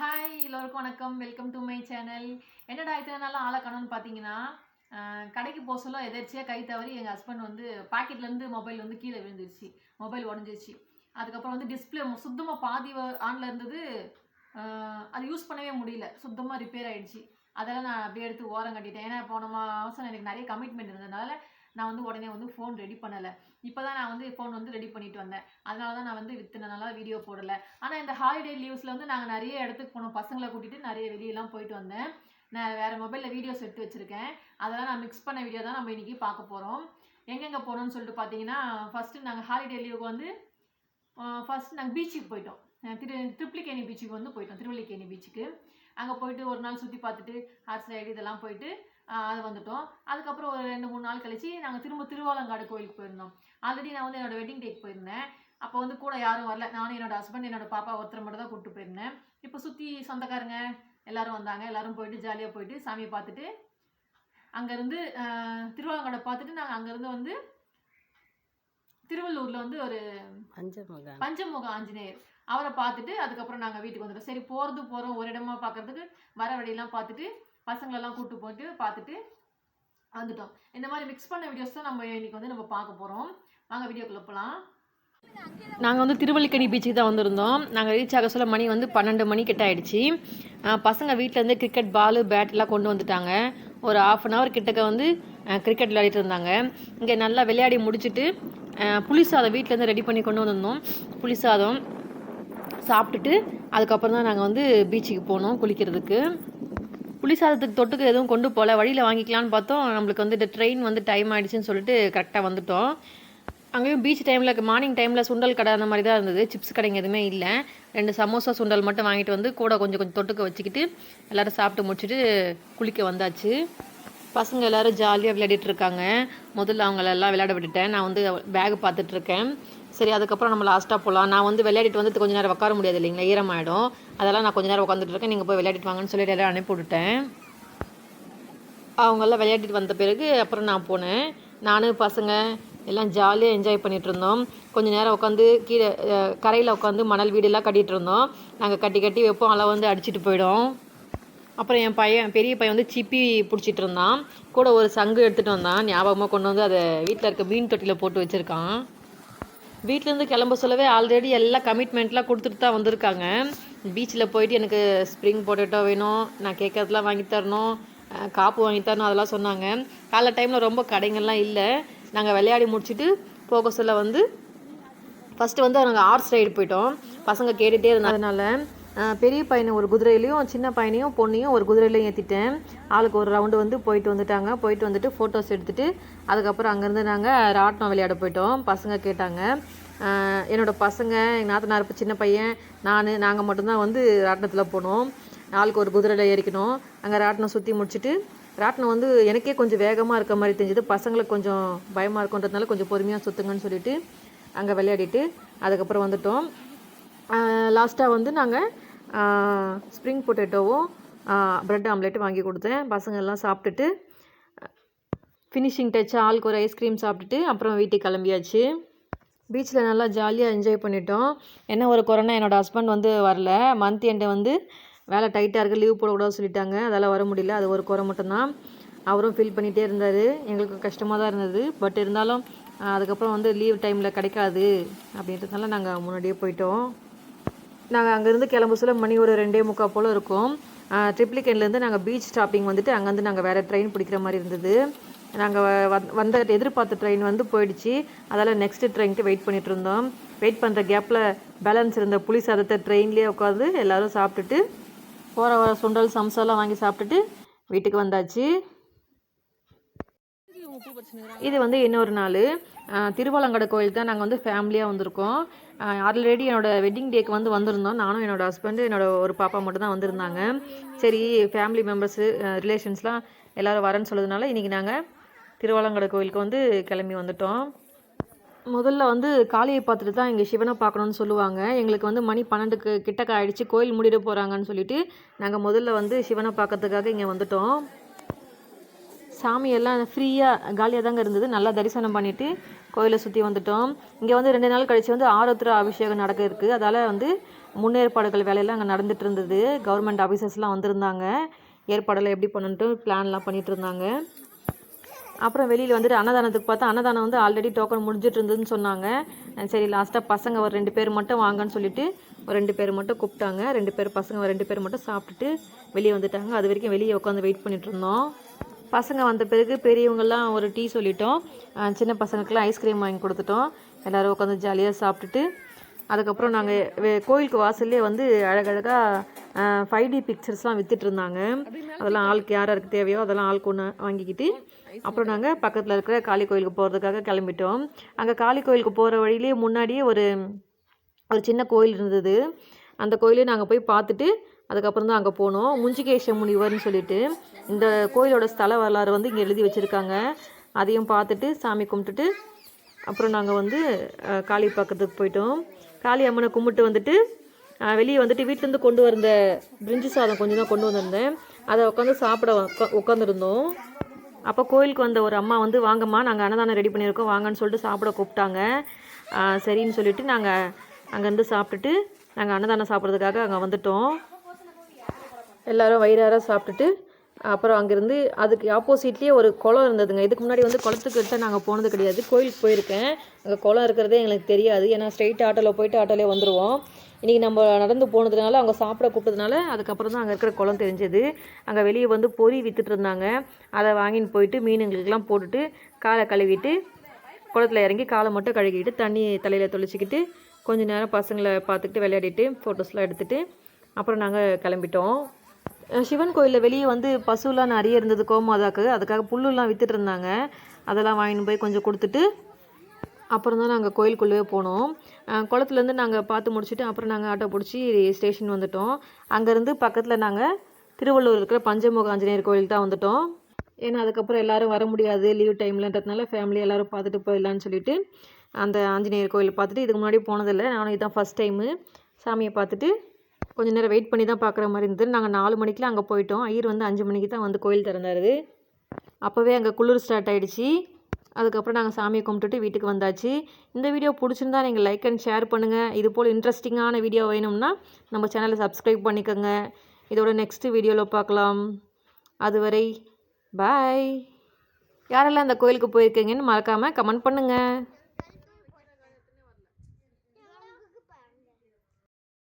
Hi எல்லோருக்கும் வணக்கம். Welcome to my channel என்னடா இத்தனை நாளாக ஆளை காணோன்னு பார்த்தீங்கன்னா கடைக்கு போக சொல்ல எதர்ச்சியாக கை தவறி எங்கள் ஹஸ்பண்ட் வந்து பாக்கெட்லேருந்து மொபைல் வந்து கீழே விழுந்துருச்சு. மொபைல் உடஞ்சிருச்சு. அதுக்கப்புறம் வந்து டிஸ்பிளே சுத்தமாக பாதி ஆனில் இருந்தது அது யூஸ் பண்ணவே முடியல. சுத்தமாக ரிப்பேர் ஆகிடுச்சு அதெல்லாம் நான் அப்படியே எடுத்து ஓரம் கட்டிட்டேன். ஏன்னா போன மாதம் எனக்கு நிறைய கமிட்மெண்ட் இருந்ததுனால நான் வந்து உடனே வந்து ஃபோன் ரெடி பண்ணலை. இப்போ தான் நான் வந்து ஃபோன் வந்து ரெடி பண்ணிட்டு வந்தேன். அதனால தான் நான் வந்து இத்தனை நாளாக வீடியோ போடலை. ஆனால் இந்த ஹாலிடே லீவ்ஸில் வந்து நாங்கள் நிறைய இடத்துக்கு போனோம். பசங்களை கூட்டிகிட்டு நிறைய வெளியெல்லாம் போயிட்டு வந்தேன். நான் வேறு மொபைலில் வீடியோஸ் எடுத்து வச்சுருக்கேன். அதெல்லாம் நான் மிக்ஸ் பண்ண வீடியோ தான் நம்ம இன்றைக்கி பார்க்க போகிறோம் எங்கெங்கே போனோம்னு சொல்லிட்டு பார்த்தீங்கன்னா ஃபஸ்ட்டு நாங்கள் ஹாலிடே லீவுக்கு வந்து ஃபஸ்ட் நாங்கள் பீச்சுக்கு போயிட்டோம். திரு ட்ரிப்ளிகேணி பீச்சுக்கு வந்து போயிட்டோம். திருவல்லிக்கேணி பீச்சுக்கு அங்கே போயிட்டு ஒரு நாள் சுற்றி பார்த்துட்டு ஹார்ஸ் ரைடு இதெல்லாம் போயிட்டு அது வந்துட்டோம். அதுக்கப்புறம் ஒரு ரெண்டு மூணு நாள் கழிச்சு நாங்கள் திரும்ப திருவாலங்காடு கோயிலுக்கு போயிருந்தோம். ஆல்ரெடி நான் வந்து என்னோட வெட்டிங் டேக்கு போயிருந்தேன். அப்போ வந்து கூட யாரும் வரல. நானும் என்னோட ஹஸ்பண்ட் என்னோட பாப்பா ஒருத்தர் மட்டும் தான் கூப்பிட்டு போயிருந்தேன். இப்போ சுற்றி சொந்தக்காரங்க எல்லாரும் வந்தாங்க. எல்லாரும் போயிட்டு ஜாலியாக போயிட்டு சாமியை பார்த்துட்டு அங்கேருந்து திருவாலங்காடை பார்த்துட்டு நாங்கள் அங்கேருந்து வந்து திருவள்ளூரில் வந்து ஒரு பஞ்சமுகம் பஞ்சமுக ஆஞ்சநேயர். அவரை பார்த்துட்டு அதுக்கப்புறம் நாங்கள் வீட்டுக்கு வந்துட்டோம். சரி போகிறது போகிறோம் ஒரு இடமா பார்க்கறதுக்கு வர வழியெல்லாம் பார்த்துட்டு பசங்களெல்லாம் கூப்பிட்டு போயிட்டு பார்த்துட்டு வந்துட்டோம். இந்த மாதிரி மிக்ஸ் பண்ண வீடியோஸ் தான் நம்ம இன்னைக்கு வந்து நம்ம பார்க்க போகிறோம் வாங்க வீடியோக்குள்ள போகலாம் நாங்கள் வந்து திருவள்ளிக்கணி பீச்சுக்கு தான் வந்திருந்தோம். நாங்கள் ரீச் ஆக சொல்ல மணி வந்து பன்னெண்டு மணி கிட்ட ஆயிடுச்சு. பசங்க வீட்டிலேருந்து கிரிக்கெட் பால் பேட் எல்லாம் கொண்டு வந்துட்டாங்க. ஒரு ஆஃப் அன் ஹவர் கிட்டக்க வந்து கிரிக்கெட் விளையாடிட்டு இருந்தாங்க. இங்கே நல்லா விளையாடி முடிச்சுட்டு புளிசாதம் புளி சாதம் வீட்டிலேருந்து ரெடி பண்ணி கொண்டு வந்திருந்தோம். புளி சாதம் சாப்பிட்டுட்டு அதுக்கப்புறம் தான் நாங்கள் வந்து பீச்சுக்கு போனோம் குளிக்கிறதுக்கு. புளி சாதத்துக்கு தொட்டுக்கு எதுவும் கொண்டு போகல வழியில் வாங்கிக்கலாம்னு பார்த்தோம். நம்மளுக்கு வந்து இந்த ட்ரெயின் வந்து டைம் ஆகிடுச்சின்னு சொல்லிட்டு கரெக்டாக வந்துட்டோம். அங்கேயும் பீச் டைமில் மார்னிங் டைமில் சுண்டல் கடை அந்த மாதிரி தான் இருந்தது. சிப்ஸ் கடைங்க எதுவுமே இல்லை. ரெண்டு சமோசா சுண்டல் மட்டும் வாங்கிட்டு வந்து கூட கொஞ்சம் கொஞ்சம் தொட்டுக்க வச்சுக்கிட்டு எல்லோரும் சாப்பிட்டு முடிச்சுட்டு குளிக்க வந்தாச்சு. பசங்க எல்லாரும் ஜாலியாக விளையாடிட்டு இருக்காங்க. முதல்ல அவங்களெல்லாம் விளையாட விட்டுட்டேன். நான் வந்து பேக் பார்த்துட்ருக்கேன் சரி அதுக்கப்புறம் நம்ம லாஸ்ட்டாக போகலாம் நான் வந்து விளையாடிட்டு வந்து கொஞ்ச நேரம் உட்கார முடியாது இல்லைங்களா? ஈரமாயிடும். அதெல்லாம் நான் கொஞ்சம் நேரம் உட்காந்துட்டு இருக்கேன். நீங்கள் போய் விளையாடிட்டு வாங்கன்னு சொல்லிட்டு எல்லாரும் அனுப்பி விட்டுட்டேன். அவங்கெல்லாம் விளையாடிட்டு வந்த பிறகு அப்புறம் நான் போனேன். நான் பசங்க எல்லாம் ஜாலியாக என்ஜாய் பண்ணிகிட்டு இருந்தோம். கொஞ்சம் நேரம் உட்காந்து கீழே கரையில் உட்காந்து மணல் வீடெல்லாம் கட்டிகிட்டு இருந்தோம். நாங்கள் கட்டி கட்டி வைப்போம் அலை வந்து அடிச்சிட்டு போயிடும். அப்புறம் என் பையன் பெரிய பையன் வந்து சிப்பி பிடிச்சிட்டு இருந்தான். கூட ஒரு சங்கு எடுத்துகிட்டு வந்தான். ஞாபகமாக கொண்டு வந்து அதை வீட்டில் இருக்க மீன் தொட்டியில் போட்டு வச்சுருக்கான். வீட்டிலேருந்து கிளம்ப சொல்லவே ஆல்ரெடி எல்லா கமிட்மெண்ட்லாம் கொடுத்துட்டு தான் வந்திருக்காங்க. பீச்சில் போயிட்டு எனக்கு ஸ்ப்ரிங் பொட்டேட்டோ வேணும் நான் கேட்கறதுலாம் வாங்கி தரணும் காப்பு வாங்கி தரணும் அதெல்லாம் சொன்னாங்க. காலை டைமில் ரொம்ப கடைங்கள்லாம் இல்லை. நாங்கள் விளையாடி முடிச்சுட்டு போக சொல்ல வந்து ஃபஸ்ட்டு வந்து நாங்கள் ஆர்ட்ஸ் ரைடு போயிட்டோம். பசங்க கேட்டுகிட்டே இருந்ததுனால பெரிய பையனை ஒரு குதிரையிலையும் சின்ன பையனையும் பொண்ணையும் ஒரு குதிரையிலையும் ஏற்றிட்டேன் ஆளுக்கு ஒரு ரவுண்டு வந்து போயிட்டு வந்துட்டாங்க. போயிட்டு வந்துட்டு ஃபோட்டோஸ் எடுத்துகிட்டு அதுக்கப்புறம் அங்கேருந்து நாங்கள் ராட்டினம் விளையாட போயிட்டோம். பசங்க கேட்டாங்க. என்னோடய என்னோட பசங்க எங்கள் நாத்தனார் இப்ப சின்ன பையன் நான் நாங்கள் மட்டும்தான் வந்து ராட்டினத்தில் போனோம். ஆளுக்கு ஒரு குதிரையில் ஏறிக்கணும். அங்கே ராட்டினம் சுற்றி முடிச்சுட்டு ராட்டினம் வந்து எனக்கே கொஞ்சம் வேகமாக இருக்க மாதிரி தெரிஞ்சது. பசங்களுக்கு கொஞ்சம் பயமாக இருக்குன்றதுனால கொஞ்சம் பொறுமையாக சுற்றுங்கன்னு சொல்லிட்டு அங்கே விளையாடிட்டு அதுக்கப்புறம் வந்துட்டோம். லாஸ்ட்டாக வந்து நாங்கள் ஸ்ப்ரிங் பொட்டேட்டோவும் ப்ரெட் ஆம்லேட்டும் வாங்கி கொடுத்தேன். பசங்க எல்லாம் சாப்பிட்டுட்டு ஃபினிஷிங் டச் ஆளுக்கு ஒரு ஐஸ்கிரீம் சாப்பிட்டுட்டு அப்புறம் வீட்டுக்கு கிளம்பியாச்சு. பீச்சில் நல்லா ஜாலியாக என்ஜாய் பண்ணிட்டோம். என்ன ஒரு கொரோனா என்னோட ஹஸ்பண்ட் வந்து வரல. மந்த் எண்டை வந்து வேலை டைட்டாக இருக்குது லீவ் போடக்கூடாது சொல்லிட்டாங்க. அதால் வர முடியல. அது ஒரு குறை மட்டும்தான். அவரும் ஃபீல் பண்ணிகிட்டே இருந்தார். எங்களுக்கு கஷ்டமாக தான் இருந்தது. பட் இருந்தாலும் அதுக்கப்புறம் வந்து லீவ் டைமில் கிடைக்காது. அப்படின்றதுனால நாங்கள் முன்னாடியே போயிட்டோம். நாங்கள் அங்கேருந்து கிளம்பு சொல்ல மணி ஒரு ரெண்டே முக்கால் போல் இருக்கும். ட்ரிப்ளிகேன்லேருந்து நாங்கள் பீச் ஸ்டாப்பிங் வந்துட்டு அங்கேருந்து நாங்கள் வேறு ட்ரெயின் பிடிக்கிற மாதிரி இருந்தது. நாங்கள் வந்த எதிர்பார்த்த ட்ரெயின் வந்து போயிடுச்சு. அதால் நெக்ஸ்ட் ட்ரெயினுக்கு வெயிட் பண்ணிட்டு இருந்தோம். வெயிட் பண்ணுற கேப்பில் பேலன்ஸ் இருந்த புளி சாதத்தை ட்ரெயின்லேயே உட்காந்து எல்லாரும் சாப்பிட்டுட்டு போகிற வர சுண்டல் சம்சாலாம் வாங்கி சாப்பிட்டுட்டு வீட்டுக்கு வந்தாச்சு. இது வந்து இன்னொரு நாள்? திருவாலங்கடை கோயில் தான் நாங்கள் வந்து ஃபேமிலியாக வந்திருக்கோம். ஆல்ரெடி என்னோடய வெட்டிங் டேக்கு வந்து வந்திருந்தோம். நானும் என்னோட ஹஸ்பண்டு என்னோடய ஒரு பாப்பா மட்டும் தான் வந்திருந்தாங்க. சரி ஃபேமிலி மெம்பர்ஸு ரிலேஷன்ஸ்லாம் எல்லோரும் வரேன்னு சொல்லதுனால இன்றைக்கி நாங்கள் திருவாலங்கடை கோயிலுக்கு வந்து கிளம்பி வந்துட்டோம். முதல்ல வந்து காளியை பார்த்துட்டு தான் இங்கே சிவனை பார்க்கணுன்னு சொல்லுவாங்க. எங்களுக்கு வந்து மணி பன்னெண்டுக்கு கிட்டக்க ஆகிடுச்சு கோயில் முடிட போகிறாங்கன்னு சொல்லிட்டு நாங்கள் முதல்ல வந்து சிவனை பார்க்கறதுக்காக இங்கே வந்துட்டோம். சாமியெல்லாம் ஃப்ரீயாக காலியாக தாங்க இருந்தது. நல்லா தரிசனம் பண்ணிவிட்டு கோயிலை சுற்றி வந்துட்டோம். இங்கே வந்து ரெண்டு நாள் கழிச்சு வந்து ஆரோத்ரா அபிஷேகம் நடக்க இருக்குது அதால் வந்து முன்னேற்பாடுகள் வேலையெல்லாம் அங்கே நடந்துட்டு இருந்தது. கவர்மெண்ட் ஆஃபீஸர்ஸ்லாம் வந்திருந்தாங்க. ஏற்பாடெல்லாம் எப்படி பண்ணுன்ட்டு பிளான்லாம் பண்ணிட்டு இருந்தாங்க. அப்புறம் வெளியில் வந்துட்டு அன்னதானத்துக்கு பார்த்தா அன்னதானம் வந்து ஆல்ரெடி டோக்கன் முடிஞ்சிட்டு இருந்ததுன்னு சொன்னாங்க. சரி லாஸ்ட்டாக பசங்க ஒரு ரெண்டு பேர் மட்டும் வாங்கன்னு சொல்லிட்டு ஒரு ரெண்டு பேர் மட்டும் கூப்பிட்டாங்க. ரெண்டு பேர் பசங்க ஒரு ரெண்டு பேர் மட்டும் சாப்பிட்டுட்டு வெளியே வந்துட்டாங்க. அது வரைக்கும் வெளியே உட்காந்து வெயிட் பண்ணிட்டு இருந்தோம். பசங்க வந்த பிறகு பெரியவங்கெல்லாம் ஒரு டீ சொல்லிட்டோம். சின்ன பசங்களுக்குலாம் ஐஸ்கிரீம் வாங்கி கொடுத்துட்டோம். எல்லோரும் உட்காந்து ஜாலியாக சாப்பிட்டுட்டு அதுக்கப்புறம் நாங்கள் கோயிலுக்கு வாசல்லே வந்து அழகழகாக ஃபைவ் டி பிக்சர்ஸ்லாம் வித்துட்டு இருந்தாங்க. அதெல்லாம் ஆளுக்கு யார் யாருக்கு தேவையோ அதெல்லாம் ஆளுக்கு ஒன்று வாங்கிக்கிட்டு அப்புறம் நாங்கள் பக்கத்தில் இருக்கிற காளி கோயிலுக்கு போகிறதுக்காக கிளம்பிட்டோம். அங்கே காளி கோயிலுக்கு போகிற வழியிலே முன்னாடியே ஒரு ஒரு சின்ன கோயில் இருந்தது. அந்த கோயிலே நாங்கள் போய் பார்த்துட்டு அதுக்கப்புறம் தான் அங்கே போனோம். முஞ்சிகேஷ முனிவர்னு சொல்லிட்டு இந்த கோயிலோட ஸ்தல வரலாறு வந்து இங்கே எழுதி வச்சுருக்காங்க. அதையும் பார்த்துட்டு சாமி கும்பிட்டுட்டு அப்புறம் நாங்கள் வந்து காளி பக்கத்துக்கு போயிட்டோம். காளி அம்மனை கும்பிட்டு வந்துட்டு வெளியே வந்துட்டு வீட்டிலேருந்து கொண்டு வந்த பிரிஞ்சு சாதம் கொஞ்சம் தான் கொண்டு வந்திருந்தேன். அதை உட்காந்து சாப்பிட உக்கா- உட்காந்துருந்தோம் அப்போ கோயிலுக்கு வந்த ஒரு அம்மா வந்து வாங்கம்மா நாங்கள் அன்னதானம் ரெடி பண்ணியிருக்கோம். வாங்கன்னு சொல்லிட்டு சாப்பிட கூப்பிட்டாங்க. சரின்னு சொல்லிட்டு நாங்கள் அங்கேருந்து சாப்பிட்டுட்டு நாங்கள் அன்னதானம் சாப்பிட்றதுக்காக அங்கே வந்துட்டோம். எல்லாரும் வயிறார சாப்பிட்டுட்டு அப்புறம் அங்கேருந்து அதுக்கு ஆப்போசிட்லேயே ஒரு குளம் இருந்ததுங்க. இதுக்கு முன்னாடி வந்து குளத்துக்கிட்ட நாங்கள் போனது கிடையாது. கோயிலுக்கு போயிருக்கேன். அங்கே குளம் இருக்கிறதே எங்களுக்கு தெரியாது. ஏன்னா ஸ்ட்ரைட் ஆட்டோவில் போயிட்டு ஆட்டோலே வந்துடுவோம் இன்றைக்கி நம்ம நடந்து போனதுனால அவங்க சாப்பிட கூப்பிட்டதுனால அதுக்கப்புறம் தான் அங்கே இருக்கிற குளம் தெரிஞ்சது. அங்கே வெளியே வந்து பொறி விற்றுட்டு இருந்தாங்க. அதை வாங்கின்னு போயிட்டு மீனுங்களுக்கெல்லாம் போட்டுட்டு காலை கழுவிட்டு குளத்துல இறங்கி காலை மட்டும் கழுகிட்டு தண்ணி தலையில் தொளிச்சிக்கிட்டு கொஞ்ச நேரம் பசங்களை பார்த்துக்கிட்டு விளையாடிட்டு ஃபோட்டோஸ்லாம் எடுத்துகிட்டு அப்புறம் நாங்கள் கிளம்பிட்டோம். சிவன் கோயிலில் வெளியே வந்து பசுலாம் நிறைய இருந்தது கோமாதாக்கு. அதுக்காக புல்லுலாம் வித்துட்டு இருந்தாங்க. அதெல்லாம் வாங்கின்னு போய் கொஞ்சம் கொடுத்துட்டு அப்புறம் தான் நாங்கள் கோயிலுக்குள்ளேயே போனோம். குளத்துலேருந்து நாங்கள் பார்த்து முடிச்சுட்டு அப்புறம் நாங்கள் ஆட்டோ பிடிச்சி ஸ்டேஷன் வந்துட்டோம். அங்கேருந்து பக்கத்தில் நாங்கள் திருவள்ளூர் இருக்கிற பஞ்சமுக ஆஞ்சநேயர் கோயில் தான் வந்துட்டோம். ஏன்னா அதுக்கப்புறம் எல்லோரும் வர முடியாது லீவ் டைம்லன்றதுனால ஃபேமிலி எல்லோரும் பார்த்துட்டு போயிடலான்னு சொல்லிட்டு அந்த ஆஞ்சநேயர் கோயில் பார்த்துட்டு இதுக்கு முன்னாடி போனதில்லை. நானும் இதுதான் ஃபஸ்ட் டைமு சாமியை பார்த்துட்டு கொஞ்சம் நேரம் வெயிட் பண்ணி தான் பார்க்குற மாதிரி இருந்தது. நாங்கள் நாலு மணிக்கெலாம் அங்கே போயிட்டோம். ஐயர் வந்து அஞ்சு மணிக்கு தான் வந்து கோயில் திறந்தாரு. அப்போவே அங்கே குளிர் ஸ்டார்ட் ஆகிடுச்சு அதுக்கப்புறம் நாங்கள் சாமியை கும்பிட்டுட்டு வீட்டுக்கு வந்தாச்சு. இந்த வீடியோ பிடிச்சிருந்தா நீங்கள் லைக் அண்ட் ஷேர் பண்ணுங்கள் இது போல் இன்ட்ரெஸ்டிங்கான வீடியோ வேணும்னா நம்ம சேனலை சப்ஸ்கிரைப் பண்ணிக்கோங்க. இதோட நெக்ஸ்ட்டு வீடியோவில் பார்க்கலாம். அதுவரை பாய் யாரெல்லாம் அந்த கோயிலுக்கு போயிருக்கீங்கன்னு மறக்காமல் கமெண்ட் பண்ணுங்கள்